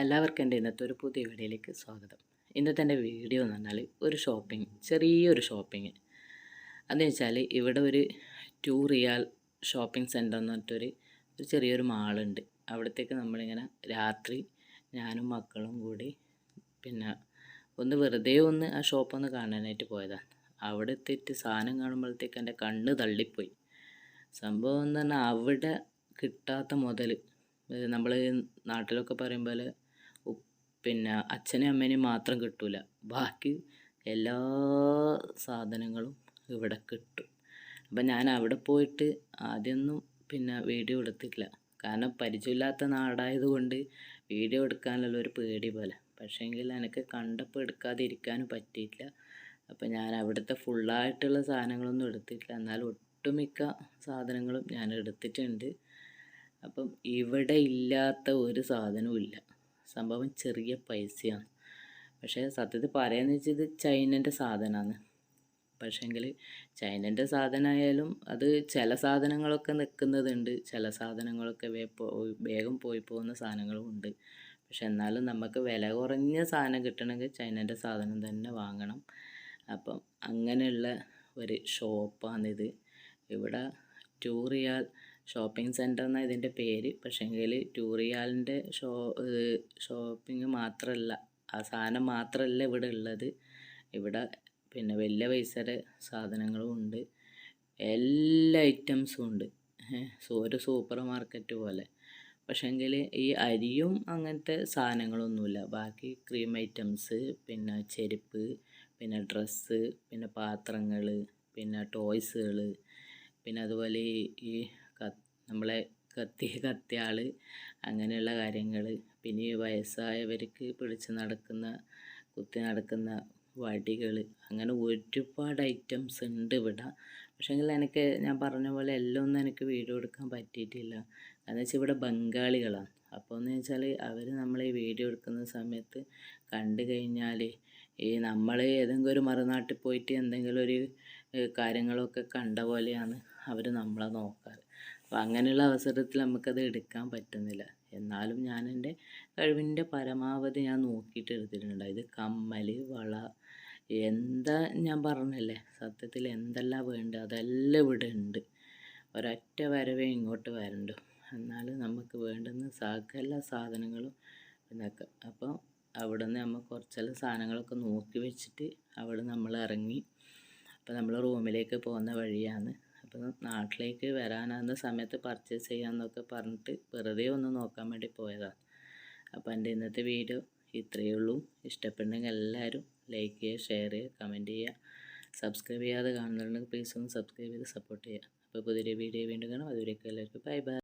എല്ലാവർക്കും എന്റെ ഇന്നത്തെ ഒരു പുതിയ വീഡിയോയിലേക്ക് സ്വാഗതം. ഇന്നത്തെ എന്റെ വീഡിയോ എന്ന് പറഞ്ഞാൽ ഒരു ഷോപ്പിംഗ് ചെറിയൊരു ഷോപ്പിംഗ്. അതെന്ന് വെച്ചാൽ ഇവിടെ ഒരു ടു റിയാൽ ഷോപ്പിംഗ് സെന്റർ എന്ന് പറഞ്ഞിട്ടൊരു ഒരു ചെറിയൊരു മാളുണ്ട്. അവിടത്തേക്ക് നമ്മളിങ്ങനെ രാത്രി ഞാനും മക്കളും കൂടി പിന്നെ ഒന്ന് വെറുതെ ഒന്ന് ആ ഷോപ്പൊന്ന് കാണാനായിട്ട് പോയതാണ് അവിടെ എത്തിയിട്ട് സാധനം കാണുമ്പോഴത്തേക്ക് എന്റെ കണ്ണ് തള്ളിപ്പോയി. സംഭവം എന്ന് പറഞ്ഞാൽ അവിടെ കിട്ടാത്ത മുതൽ നമ്മൾ നാട്ടിലൊക്കെ പറയുമ്പോൾ പിന്നെ അച്ഛനെയും അമ്മേനെയും മാത്രം കിട്ടൂല. ബാക്കി എല്ലാ സാധനങ്ങളും ഇവിടെ കിട്ടും. അപ്പം ഞാൻ അവിടെ പോയിട്ട് ആദ്യമൊന്നും പിന്നെ വീഡിയോ എടുത്തിട്ടില്ല. കാരണം പരിചയമില്ലാത്ത നാടായതുകൊണ്ട് വീഡിയോ എടുക്കാനുള്ള ഒരു പേടി പോലെ. പക്ഷേങ്കിൽ എനിക്ക് കണ്ടപ്പോൾ എടുക്കാതിരിക്കാനും പറ്റിയിട്ടില്ല. അപ്പം ഞാൻ അവിടുത്തെ ഫുള്ളായിട്ടുള്ള സാധനങ്ങളൊന്നും എടുത്തിട്ടില്ല. എന്നാൽ ഒട്ടുമിക്ക സാധനങ്ങളും ഞാൻ എടുത്തിട്ടുണ്ട്. അപ്പം ഇവിടെ ഇല്ലാത്ത ഒരു സാധനവും ഇല്ല. സംഭവം ചെറിയ പൈസയാണ്. പക്ഷേ സത്യത്തിൽ പറയാന്ന് വെച്ചാൽ ഇത് ചൈനന്റെ സാധനമാണ്. പക്ഷേങ്കിൽ ചൈനന്റെ സാധനമായാലും അത് ചില സാധനങ്ങളൊക്കെ നിൽക്കുന്നതുണ്ട്. ചില സാധനങ്ങളൊക്കെ വേഗം പോയി പോകുന്ന സാധനങ്ങളും ഉണ്ട്. പക്ഷെ എന്നാലും നമുക്ക് വില കുറഞ്ഞ സാധനം കിട്ടണമെങ്കിൽ ചൈനന്റെ സാധനം തന്നെ വാങ്ങണം. അപ്പം അങ്ങനെയുള്ള ഒരു ഷോപ്പാണിത്. ഇവിടെ ടൂർ റിയാൽ ഷോപ്പിംഗ് സെന്റർ എന്നാണ് ഇതിന്റെ പേര്. പക്ഷേങ്കിൽ ടൂറിയാലിന്റെ ഷോ ഷോപ്പിംഗ് മാത്രമല്ല ആ സാധനം മാത്രമല്ല ഇവിടെ ഉള്ളത്. ഇവിടെ പിന്നെ വലിയ പൈസയുടെ സാധനങ്ങളും ഉണ്ട്. എല്ലാ ഐറ്റംസും ഉണ്ട്. ഒരു സൂപ്പർ മാർക്കറ്റ് പോലെ. പക്ഷേങ്കിൽ ഈ അരിയും അങ്ങനത്തെ സാധനങ്ങളൊന്നുമില്ല. ബാക്കി ക്രീം ഐറ്റംസ് പിന്നെ ചെരുപ്പ് പിന്നെ ഡ്രസ്സ് പിന്നെ പാത്രങ്ങൾ പിന്നെ ടോയ്സുകൾ പിന്നെ അതുപോലെ ഈ നമ്മളെ കത്തി കത്തിയാൾ അങ്ങനെയുള്ള കാര്യങ്ങൾ പിന്നെ ഈ വയസ്സായവർക്ക് പിടിച്ച് നടക്കുന്ന കുത്തി നടക്കുന്ന വടികൾ അങ്ങനെ ഒരുപാട് ഐറ്റംസ് ഉണ്ട് ഇവിടെ. പക്ഷേങ്കിൽ എനിക്ക് ഞാൻ പറഞ്ഞ പോലെ എല്ലാം ഒന്നും എനിക്ക് വീഡിയോ എടുക്കാൻ പറ്റിയിട്ടില്ല. എന്ന് വെച്ചാൽ ഇവിടെ ബംഗാളികളാണ് അപ്പോൾ എന്ന് വെച്ചാൽ അവർ നമ്മൾ ഈ വീഡിയോ എടുക്കുന്ന സമയത്ത് കണ്ടു കഴിഞ്ഞാൽ ഈ നമ്മൾ ഏതെങ്കിലും ഒരു മറുനാട്ടിൽ പോയിട്ട് എന്തെങ്കിലും ഒരു കാര്യങ്ങളൊക്കെ കണ്ട പോലെയാണ് അവർ നമ്മളെ നോക്കാറ്. അപ്പോൾ അങ്ങനെയുള്ള അവസരത്തിൽ നമുക്കത് എടുക്കാൻ പറ്റുന്നില്ല. എന്നാലും ഞാൻ എന്റെ കഴിവിന്റെ പരമാവധി ഞാൻ നോക്കിയിട്ട് എടുത്തിട്ടുണ്ട്. അതായത് കമ്മൽ വള എന്താ ഞാൻ പറഞ്ഞല്ലേ? സത്യത്തിൽ എന്തെല്ലാം വേണ്ട അതെല്ലാം ഇവിടെ ഉണ്ട്. ഒരൊറ്റ വരവേ ഇങ്ങോട്ട് വരണ്ടു. എന്നാൽ നമുക്ക് വേണ്ടുന്ന സകല സാധനങ്ങളും ഇതൊക്കെ. അപ്പോൾ അവിടെ നിന്ന് നമ്മൾ കുറച്ചെല്ലാം സാധനങ്ങളൊക്കെ നോക്കി വെച്ചിട്ട് അവിടെ നമ്മൾ ഇറങ്ങി. അപ്പോൾ നമ്മൾ റൂമിലേക്ക് പോകുന്ന വഴിയാണ് അപ്പോൾ നാട്ടിലേക്ക് വരാനാകുന്ന സമയത്ത് പർച്ചേസ് ചെയ്യാമെന്നൊക്കെ പറഞ്ഞിട്ട് വെറുതെ ഒന്ന് നോക്കാൻ വേണ്ടി പോയതാണ് അപ്പോൾ എന്റെ ഇന്നത്തെ വീഡിയോ ഇത്രയേ ഉള്ളൂ. ഇഷ്ടപ്പെട്ടെങ്കിൽ എല്ലാവരും ലൈക്ക് ചെയ്യുക ഷെയർ ചെയ്യുക കമന്റ് ചെയ്യുക. സബ്സ്ക്രൈബ് ചെയ്യാതെ കാണുന്നുണ്ടെങ്കിൽ പ്ലീസ് ഒന്ന് സബ്സ്ക്രൈബ് ചെയ്ത് സപ്പോർട്ട് ചെയ്യുക. അപ്പോൾ പുതിയൊരു വീഡിയോ വീണ്ടും കാണാം. അതുവരെയൊക്കെ എല്ലാവർക്കും ബൈ ബൈ